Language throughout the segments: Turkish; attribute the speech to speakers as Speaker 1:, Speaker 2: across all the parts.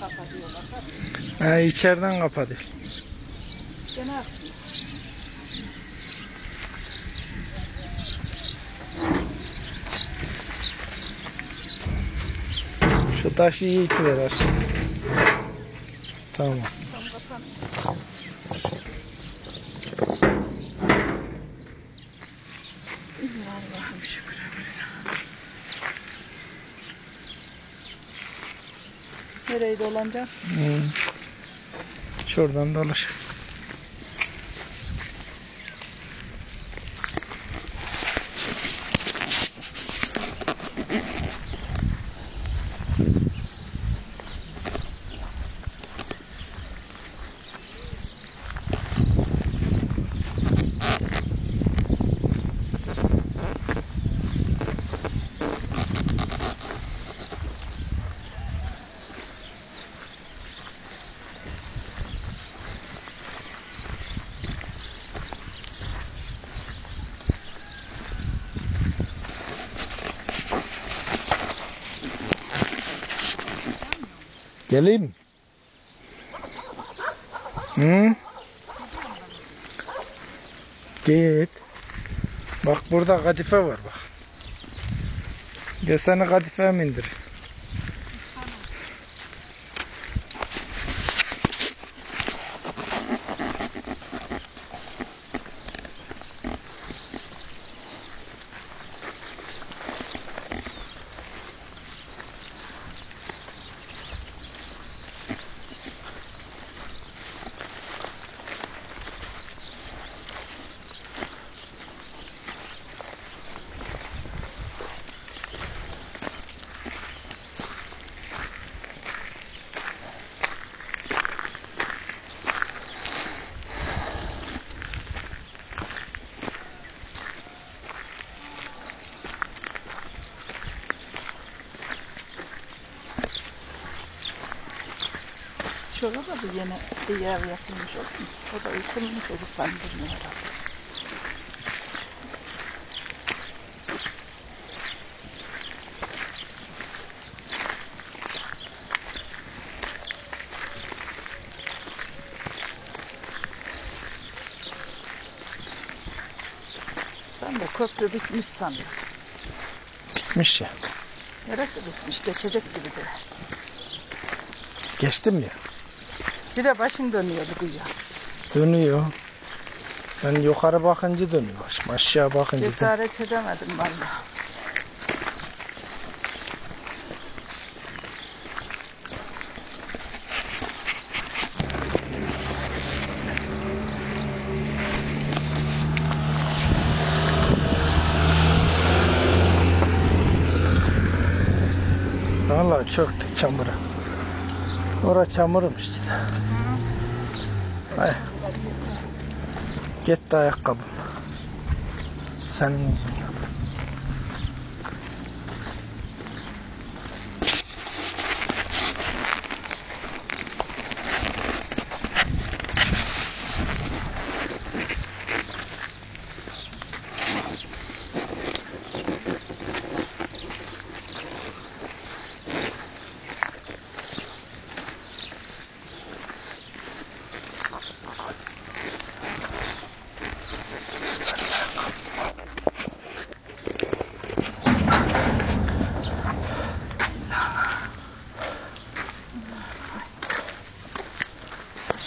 Speaker 1: kapatıyorlar.
Speaker 2: Ha, içeriden kapadı.
Speaker 1: Gene.
Speaker 2: Şu taşı iyi itiver aşağı. Tamam.
Speaker 1: Nereyi dolanacağım?
Speaker 2: Hmm. Şuradan dolaş. Geleyim? Hı? Git. Bak burada kadife var bak. Gel seni kadifeye mi?
Speaker 1: Şurada da bir yeni bir yer yapılmış olsun. O da çocuklandırmıyor herhalde. Ben de köprü bitmiş sandım.
Speaker 2: Bitmiş ya.
Speaker 1: Neresi bitmiş? Geçecek gibi de.
Speaker 2: Geçtim ya.
Speaker 1: Bir de başın dönüyordu bu ya.
Speaker 2: Dönüyor. Ben yukarı bakınca dönüyor. başım, Aşağı bakınca.
Speaker 1: Cesaret edemedim vallahi.
Speaker 2: Vallahi çöktük çamura. Ora çamurum işte. Ay. Gitti ayakkabım. Senin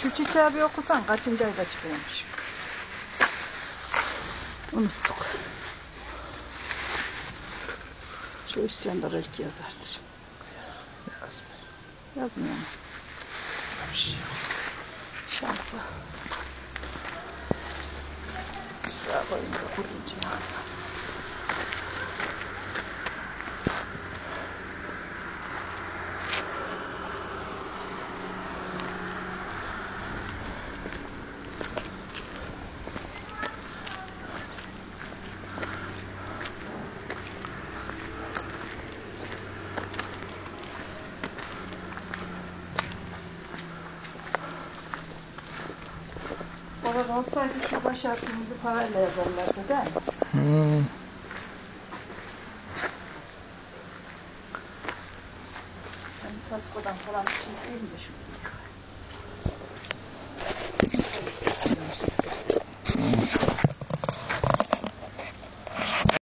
Speaker 1: Şu çiçeği bir okusan kaçıncı ayda çıkıyormuş? Unuttuk. Şu üstünde belki yazardır. Yazmıyor mu? Şansa. Şuraya da kurunca yazar. Orada olsaydı şu baş harfimizi parayla yazarlardı değil mi?
Speaker 2: Hmm.
Speaker 1: Sen Kaskodan falan bir şey değil de şu.